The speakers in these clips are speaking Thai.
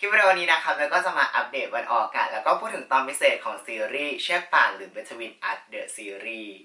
คลิปวิดีโอนี้นะครับแล้วก็จะมาอัปเดตวันออกอากาศแล้วก็พูดถึงตอนพิเศษของซีรีส์เชือกป่านหรือ Between Us The Series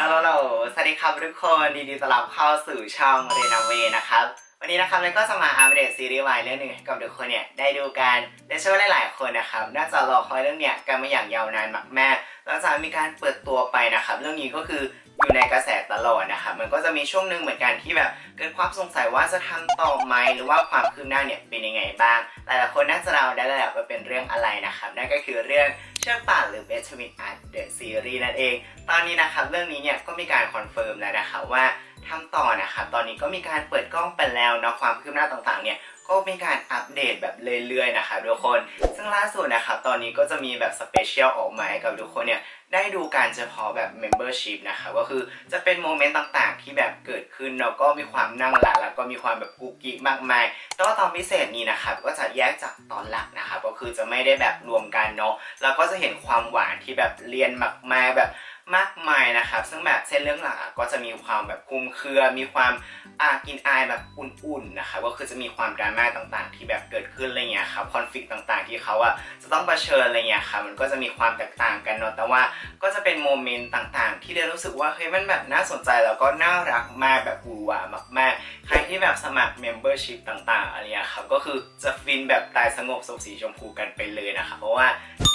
ฮัลโหลสวัสดีครับทุกคนยินดีต้อนรับเข้าสู่ช่องเรนาเวนะครับ วันนี้นะครับเราก็จะมาอัปเดตซีรีส์วายเรื่องหนึ่งให้กับทุกคนเนี่ยได้ดูกันและเชื่อว่าหลายๆคนนะครับน่าจะรอคอยเรื่องเนี้ยกันมาอย่างยาวนานมากๆหลังจากมีการเปิดตัวไปนะครับเรื่องนี้ก็คืออยู่ในกระแสตลอดนะครับมันก็จะมีช่วงหนึ่งเหมือนกันที่แบบเกิดความสงสัยว่าจะทำต่อไหมหรือว่าความคืบหน้าเนี่ยเป็นยังไงบ้างหลายๆคนน่าจะเราได้แล้วแหละว่าเป็นเรื่องอะไรนะครับนั่นก็คือเรื่องเชือกป่านหรือ Between Us The Series นั่นเอง ตอนนี้นะครับเรื่องนี้เนี่ยก็มีการคอนเฟิร์มแล้วนะครับว่า ทำต่อนะครับตอนนี้ก็มีการเปิดกล้องไปแล้วเนาะความคืบหน้าต่างๆเนี่ยก็มีการอัปเดตแบบเรื่อยๆนะครับทุกคน ซึ่งล่าสุดนะครับตอนนี้ก็จะมีแบบสเปเชียลออกมาให้กับทุกคนเนี่ย ได้ดูการเฉพาะแบบ Membership นะครับก็คือจะเป็นโมเมนต์ต่างๆ ที่แบบเกิดขึ้นแล้วก็มีความนั่งหลักแล้วก็มีความแบบกุ๊กกิ๊กมากมายแต่ว่าตอนพิเศษนี้นะครับก็จะแยกจากตอนหลักนะครับก็คือจะไม่ได้แบบรวมกันเนาะแล้วก็จะเห็นความหวานที่แบบเรียนมากๆแบบมากมายนะครับซึ่งแบบเส้นเรื่องหลักก็จะมีความแบบคุมเครือ มีความอากินอายแบบอุ่นๆนะครับก็คือจะมีความดราม่าต่างๆ ที่แบบเกิด ขึ้นอะไรเงี้ยครับคอนฟ lict ต่างๆ ที่เขาอะจะต้องเผชิญอะไรเงี้ยครับมันก็จะมีความแตกต่างกันเนาะแต่ว่าก็จะเป็นโมเมนต์ต่างๆ ที่เรนรู้สึกว่าเฮ้ยมันแบบน่าสนใจแล้วก็น่ารักมากแบบหวือหวามากๆ ใครที่แบบสมัครเมมเบอร์ชิพต่างๆอะไรเงี้ยครับก็คือจะฟินแบบตายสงบสุขสีชมพูกันไปเลยนะครับเพราะว่า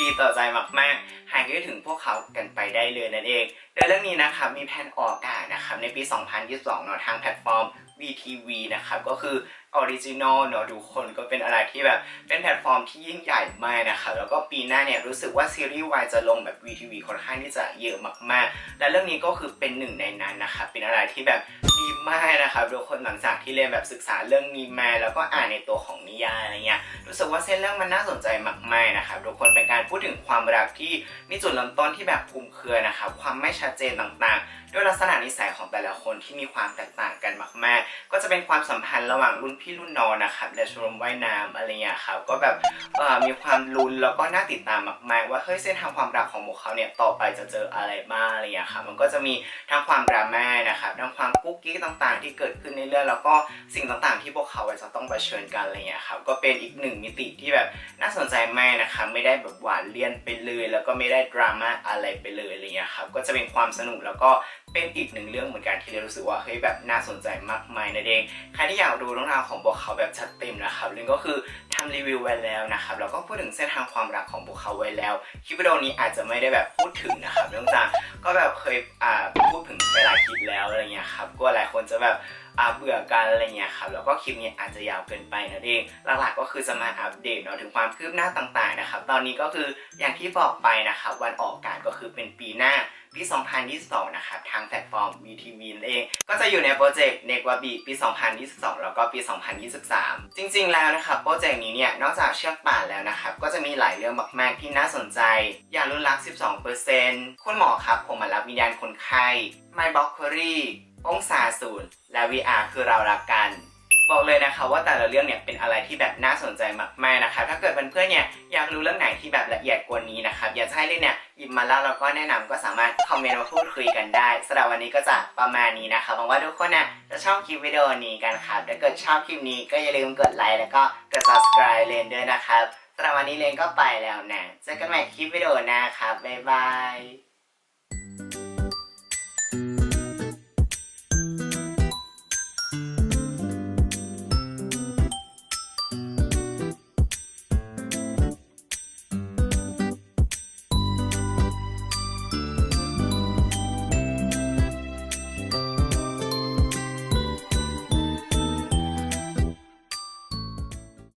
ดีต่อใจมากๆหายคิดถึงพวกเขากันไปได้เลยนั่นเองโดยเรื่องนี้นะครับมีแผนออกอากาศนะครับในปี 2022เนาะทางแพลตฟอร์ม VTV นะครับก็คือออริจินอลเนาะทุกคนก็เป็นอะไรที่แบบเป็นแพลตฟอร์มที่ยิ่งใหญ่มากนะครับแล้วก็ปีหน้าเนี่ยรู้สึกว่าซีรีส์วายจะลงแบบ VTV ค่อนข้างที่จะเยอะมากๆ และเรื่องนี้ก็คือเป็นหนึ่งในนั้นนะครับเป็นอะไรที่แบบ ดีมากนะครับทุกคนหลังจากที่เรียนแบบศึกษาเรื่องนี้มาแล้วก็อ่านในตัวของนิยายอะไรเงี้ยรู้สึกว่าเส้นเรื่องมันน่าสนใจมากๆนะครับทุกคนเป็นการพูดถึงความรักที่มีจุดเริ่มต้นที่แบบคลุมเครือนะครับความไม่ชัดเจนต่างๆ ด้วยลักษณะนิสัยของแต่ละคนที่มีความแตกต่างกันมากๆ ก็จะเป็นความสัมพันธ์ระหว่างรุ่นพี่รุ่นน้องนะครับและชมรมว่ายน้ำอะไรเงี้ยครับก็แบบมีความลุ้นแล้วก็น่าติดตามมากๆ ว่าเฮ้ยเส้นทางความรักของพวกเขาเนี่ยต่อไปจะเจออะไรบ้างอะไรเงี้ยครับมันก็จะมีทั้งความดราม่านะครับทั้งความกุ๊กกิ๊กต่างๆ ที่เกิดขึ้นในเรื่องแล้วก็สิ่งต่างๆ ที่พวกเขาจะต้องเผชิญกันอะไรเงี้ยครับก็เป็นอีกหนึ่งมิติที่แบบน่าสนใจมากนะครับไม่ได้แบบหวานเลี่ยนไปเลย แล้วก็ไม่ได้ดราม่าอะไรไปเลยอะไรเงี้ยครับก็จะเป็นความสนุกแล้วก็เป็นอีกหนึ่งเรื่องเหมือนกันที่เรารู้สึกว่าเฮ้ยแบบน่าสนใจมากมายนั่นเองใครที่อยากดูเรื่องราวของพวกเขาแบบชัดเต็มนะครับเรื่องก็คือทำรีวิวไว้แล้วนะครับแล้วก็พูดถึงเส้นทางความรักของพวกเขาไว้แล้วคลิปวิดีโอนี้อาจจะไม่ได้แบบพูดถึงนะครับเนื่องจากก็แบบเคยอ่าพูดถึงเวลาคลิปแล้วอะไรเงี้ยครับก็หลายคนจะแบบอ่าเบื่อกันอะไรเงี้ยครับแล้วก็คลิปนี้อาจจะยาวเกินไปนั่นเองหลักๆก็คือจะมาอัปเดตเนาะถึงความคืบหน้าต่างๆนะครับตอนนี้ก็คืออย่างที่บอกไปนะครับวันออกอากาศก็คือเป็นปีหน้า ปี 2022 นะครับ ทางแพลตฟอร์ม VTV นั่นเอง ก็จะอยู่ในโปรเจกต์เนกวาบีปี 2022 แล้วก็ปี 2023 จริง ๆ แล้วนะครับโปรเจกต์นี้เนี่ย นอกจากเชือกป่านแล้วนะครับ ก็จะมีหลายเรื่องมาก ๆ ที่น่าสนใจ อย่างรุ่นรัก 12%คุณหมอครับ ผมมารับวิญญาณคนไข้ My b o c k e r y องศาศูนย์และ VR คือเรารักกัน บอกเลยนะคะว่าแต่ละเรื่องเนี่ยเป็นอะไรที่แบบน่าสนใจมากๆนะคะ ถ้าเกิดเพื่อนๆเนี่ยอยากรู้เรื่องไหนที่แบบละเอียดกว่านี้นะครับอยากให้เล่นเนี่ยหยิบมาแล้วเราก็แนะนำก็สามารถคอมเมนต์มาพูดคุยกันได้สำหรับวันนี้ก็จะประมาณนี้นะคะหวังว่าทุกคนน่ะจะชอบคลิปวิดีโอนี้กันครับถ้าเกิดชอบคลิปนี้ก็อย่าลืมกดไลค์แล้วก็กด subscribe เลนด้วยนะครับสำหรับวันนี้เลนก็ไปแล้วนะเจอกันใหม่คลิปวิดีโอหน้าครับบ๊ายบาย